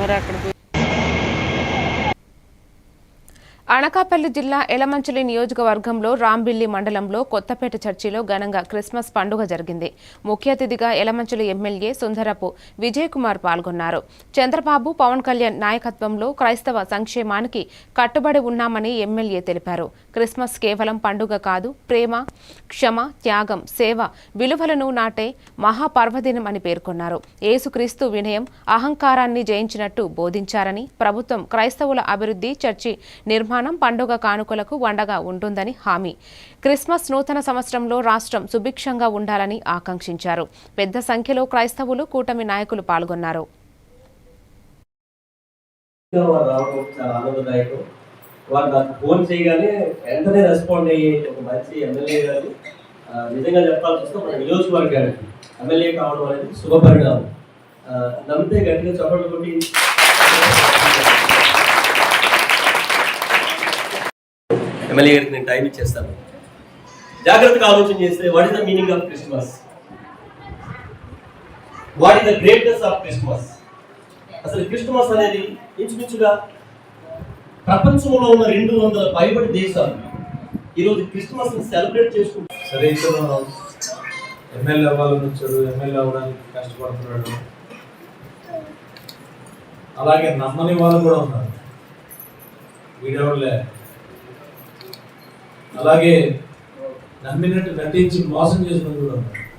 మరి అక్కడ అనకాపల్లి జిల్లా ఎలమంచిలి నియోజకవర్గంలో రాంబిల్లి మండలంలో కొత్తపేట చర్చిలో ఘనంగా క్రిస్మస్ పండుగ జరిగింది. ముఖ్య అతిథిగా ఎలమంచిలి ఎమ్మెల్యే సుందరపు విజయ్ కుమార్ పాల్గొన్నారు. చంద్రబాబు పవన్ కళ్యాణ్ నాయకత్వంలో క్రైస్తవ సంక్షేమానికి కట్టుబడి ఉన్నామని ఎమ్మెల్యే తెలిపారు. క్రిస్మస్ కేవలం పండుగ కాదు ప్రేమ క్షమ త్యాగం సేవ విలువలను నాటే మహాపర్వదినం అని పేర్కొన్నారు. ఏసుక్రీస్తు వినయం అహంకారాన్ని జయించినట్టు బోధించారని ప్రభుత్వం క్రైస్తవుల అభివృద్ధి చర్చి నిర్మాణం నిర్మాణం పండుగ కానుకలకు వండగా ఉంటుందని హామీ. క్రిస్మస్ నూతన సంవత్సరంలో రాష్ట్రం సుభిక్షంగా ఉండాలని ఆకాంక్షించారు. పెద్ద సంఖ్యలో క్రైస్తవులు కూటమి నాయకులు పాల్గొన్నారు. వారు నాకు ఫోన్ చేయగానే వెంటనే రెస్పాండ్ అయ్యే ఒక మంచి ఎమ్మెల్యే గారు నిజంగా చెప్పాల్సి వస్తే మన నియోజకవర్గానికి ఎమ్మెల్యే కావడం అనేది శుభపరిణామం. నమ్మితే గట్టిగా చప్పట్లు కొట్టి ఎమ్మెల్యే గారికి నేను టైం ఇచ్చేస్తాను. జాగ్రత్తగా ఆలోచన చేస్తే what is the meaning of Christmas what is the greatness of Christmas అసలు క్రిస్మస్ అనేది ఇంచుమించుగా ప్రపంచంలో ఉన్న రెండు వందల పైబడి దేశాలు. ఈరోజు క్రిస్మస్ సెలబ్రేట్ చేసుకుంటారు సరే ఇప్పుడు మనం ఎమ్మెల్యే అవ్వాలని వచ్చాడు ఎమ్మెల్యే అవ్వడానికి కష్టపడుతున్నాడు. అలాగే నమ్మని వాళ్ళు కూడా ఉన్నారు. వీడెవడలే అలాగే నమ్మినట్టు నటించి మోసం చేసిన కూడా ఉన్నారు